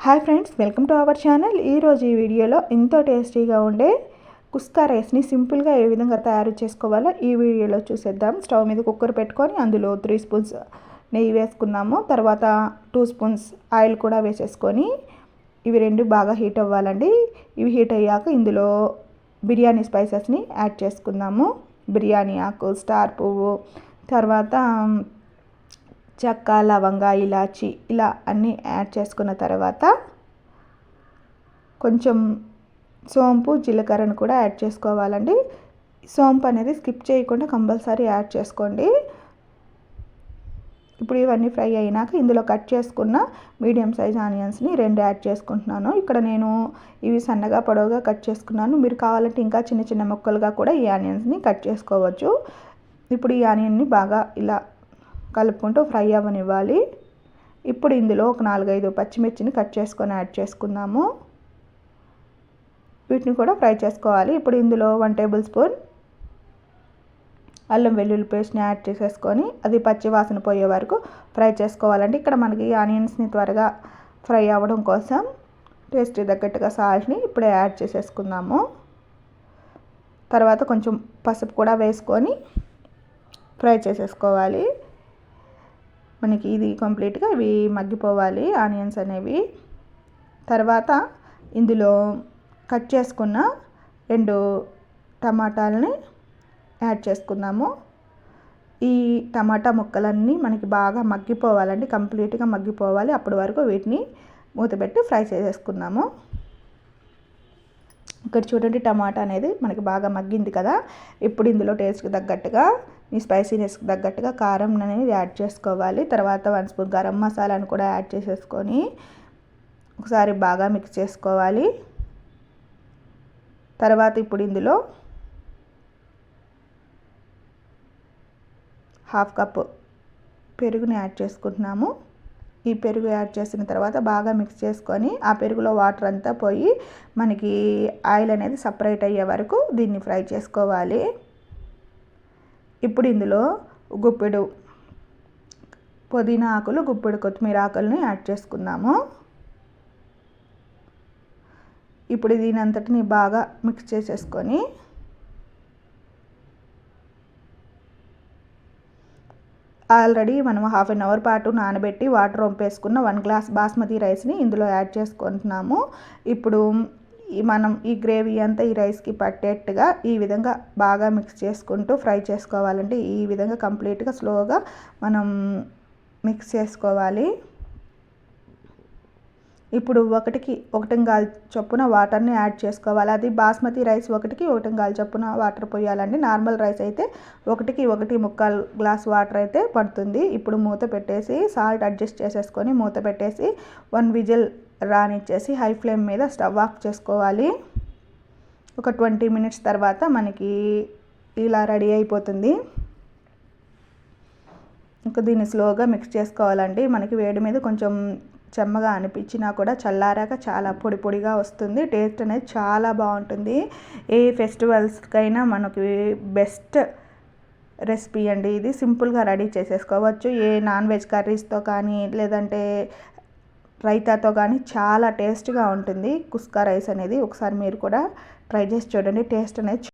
Hi friends welcome to our channel ఈరోజు ఈ వీడియోలో ఎంతో టేస్టీగా ఉండే కుస్కా రైస్ని సింపుల్గా ఏ విధంగా తయారు చేసుకోవాలో ఈ వీడియోలో చూసేద్దాం. స్టవ్ మీద కుక్కర్ పెట్టుకొని అందులో త్రీ స్పూన్స్ నెయ్యి వేసుకున్నాము తర్వాత టూ స్పూన్స్ ఆయిల్ కూడా వేసేసుకొని ఇవి రెండు బాగా హీట్ అవ్వాలండి. ఇవి హీట్ అయ్యాక ఇందులో బిర్యానీ స్పైసెస్ని యాడ్ చేసుకుందాము. బిర్యానీ ఆకు స్టార్ పువ్వు తర్వాత చెక్క లవంగ ఇలాచి ఇలా అన్నీ యాడ్ చేసుకున్న తర్వాత కొంచెం సోంపు జీలకర్రను కూడా యాడ్ చేసుకోవాలండి. సోంపు అనేది స్కిప్ చేయకుండా కంపల్సరీ యాడ్ చేసుకోండి. ఇప్పుడు ఇవన్నీ ఫ్రై అయినాక ఇందులో కట్ చేసుకున్న మీడియం సైజ్ ఆనియన్స్ని రెండు యాడ్ చేసుకుంటున్నాను. ఇక్కడ నేను ఇవి సన్నగా పొడవుగా కట్ చేసుకున్నాను. మీరు కావాలంటే ఇంకా చిన్న చిన్న ముక్కలుగా కూడా ఈ ఆనియన్స్ని కట్ చేసుకోవచ్చు. ఇప్పుడు ఈ ఆనియన్ని బాగా ఇలా కలుపుకుంటూ ఫ్రై అవ్వనివ్వాలి. ఇప్పుడు ఇందులో ఒక నాలుగైదు పచ్చిమిర్చిని కట్ చేసుకొని యాడ్ చేసుకుందాము. వీటిని కూడా ఫ్రై చేసుకోవాలి. ఇప్పుడు ఇందులో వన్ టేబుల్ స్పూన్ అల్లం వెల్లుల్లి పేస్ట్ని యాడ్ చేసేసుకొని అది పచ్చి వాసన పోయే వరకు ఫ్రై చేసుకోవాలంటే ఇక్కడ మనకి ఆనియన్స్ని త్వరగా ఫ్రై అవ్వడం కోసం టేస్ట్ తగ్గట్టుగా సాల్ట్ని ఇప్పుడే యాడ్ చేసేసుకుందాము. తర్వాత కొంచెం పసుపు కూడా వేసుకొని ఫ్రై చేసేసుకోవాలి. మనకి ఇది కంప్లీట్గా ఇవి మగ్గిపోవాలి. ఆనియన్స్ అనేవి. తర్వాత ఇందులో కట్ చేసుకున్న రెండు టమాటాలని యాడ్ చేసుకుందాము. ఈ టమాటా ముక్కలన్నీ మనకి బాగా మగ్గిపోవాలండి. కంప్లీట్గా మగ్గిపోవాలి. అప్పటి వరకు వీటిని మూతపెట్టి ఫ్రై చేసేసుకుందాము. ఇక్కడ చూడండి టమాటా అనేది మనకి బాగా మగ్గింది కదా. ఇప్పుడు ఇందులో టేస్ట్కి తగ్గట్టుగా మీ స్పైసీనెస్కి తగ్గట్టుగా కారం అనేది యాడ్ చేసుకోవాలి. తర్వాత వన్ స్పూన్ గరం మసాలాను కూడా యాడ్ చేసేసుకొని ఒకసారి బాగా మిక్స్ చేసుకోవాలి. తర్వాత ఇప్పుడు ఇందులో హాఫ్ కప్ పెరుగుని యాడ్ చేసుకుంటున్నాము. ఈ పెరుగు యాడ్ చేసిన తర్వాత బాగా మిక్స్ చేసుకొని ఆ పెరుగులో వాటర్ అంతా పోయి మనకి ఆయిల్ అనేది సపరేట్ అయ్యే వరకు దీన్ని ఫ్రై చేసుకోవాలి. ఇప్పుడు ఇందులో గుప్పెడు పుదీనా ఆకులు గుప్పెడు కొత్తిమీర ఆకులని యాడ్ చేసుకుందాము. ఇప్పుడు దీని అంతటిని బాగా మిక్స్ చేసేసుకొని ఆల్రెడీ మనం హాఫ్ అన్ అవర్ పాటు నానబెట్టి వాటర్ వంపేసుకున్న వన్ గ్లాస్ బాస్మతి రైస్ని ఇందులో యాడ్ చేసుకుంటున్నాము. ఇప్పుడు మనం ఈ గ్రేవీ అంతా ఈ రైస్కి పట్టేట్టుగా ఈ విధంగా బాగా మిక్స్ చేసుకుంటూ ఫ్రై చేసుకోవాలంటే ఈ విధంగా కంప్లీట్గా స్లోగా మనం మిక్స్ చేసుకోవాలి. ఇప్పుడు ఒకటికి గాలి చొప్పున వాటర్ని యాడ్ చేసుకోవాలి. అది బాస్మతి రైస్ ఒకటికి గాలి చొప్పున వాటర్ పోయాలండి. నార్మల్ రైస్ అయితే ఒకటికి ఒకటి ముక్కాలు గ్లాస్ వాటర్ అయితే పడుతుంది. ఇప్పుడు మూత పెట్టేసి సాల్ట్ అడ్జస్ట్ చేసేసుకొని మూత పెట్టేసి వన్ విజిల్ రానిచ్చేసి హై ఫ్లేమ్ మీద స్టవ్ ఆఫ్ చేసుకోవాలి. ఒక ట్వంటీ మినిట్స్ తర్వాత మనకి ఇలా రెడీ అయిపోతుంది. ఇంకా దీన్ని స్లోగా మిక్స్ చేసుకోవాలండి. మనకి వేడి మీద కొంచెం చెమ్మగా అనిపించినా కూడా చల్లారాక చాలా పొడి పొడిగా వస్తుంది. టేస్ట్ అనేది చాలా బాగుంటుంది. ఏ ఫెస్టివల్స్కైనా మనకి బెస్ట్ రెసిపీ అండి ఇది. సింపుల్గా రెడీ చేసేసుకోవచ్చు. ఏ నాన్ వెజ్ కర్రీస్తో కానీ లేదంటే రైతాతో కానీ చాలా టేస్ట్గా ఉంటుంది. కుస్కా రైస్ అనేది ఒకసారి మీరు కూడా ట్రై చేసి చూడండి. టేస్ట్ అనేది